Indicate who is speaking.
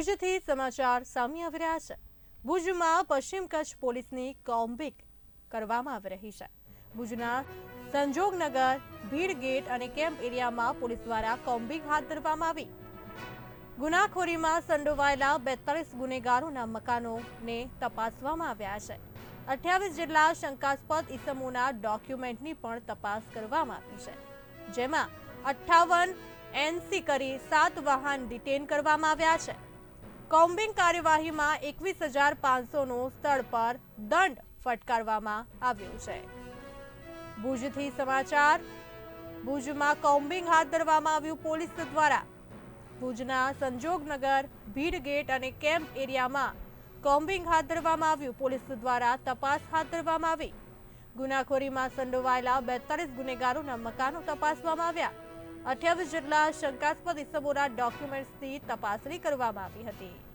Speaker 1: ભુજથી સમાચાર સામે આવી રહ્યા છે. ભુજમાં પશ્ચિમ કચ્છ પોલીસની કોમ્બિક કરવામાં આવી રહી છે. ભુજના સંજોગનગર, ભીડ ગેટ અને કેમ્પ એરિયામાં પોલીસ દ્વારા કોમ્બિક હાથ ધરવામાં આવી. ગુનાખોરીમાં સંડોવાયેલા બેતાલીસ ગુનેગારોના મકાનોને તપાસવામાં આવ્યા છે. અઠ્યાવીસ જેટલા શંકાસ્પદ ઇસમોના ડોક્યુમેન્ટની પણ તપાસ કરવામાં આવી છે. જેમાં અઠ્ઠાવન એનસી કરી સાત વાહન ડિટેન કરવામાં આવ્યા છે. કોમ્બિંગ કાર્યવાહીમાં એકવીસ હજાર પાંચસોનો સ્થળ પર દંડ ફટકારવામાં આવ્યો છે. ભુજથી સમાચાર, ભુજમાં કોમ્બિંગ હાથ ધરવામાં આવ્યું પોલીસ દ્વારા. ભુજના સંજોગનગર, ભીડ ગેટ અને કેમ્પ એરિયામાં કોમ્બિંગ હાથ ધરવામાં આવ્યું. પોલીસ દ્વારા તપાસ હાથ ધરવામાં આવી. ગુનાખોરીમાં સંડોવાયેલા બેતાલીસ ગુનેગારોના મકાનો તપાસવામાં આવ્યા. અઠ્યાવીસ જેટલા શંકાસ્પદ ઇસમોના ડોક્યુમેન્ટ્સની તપાસણી કરવામાં આવી હતી.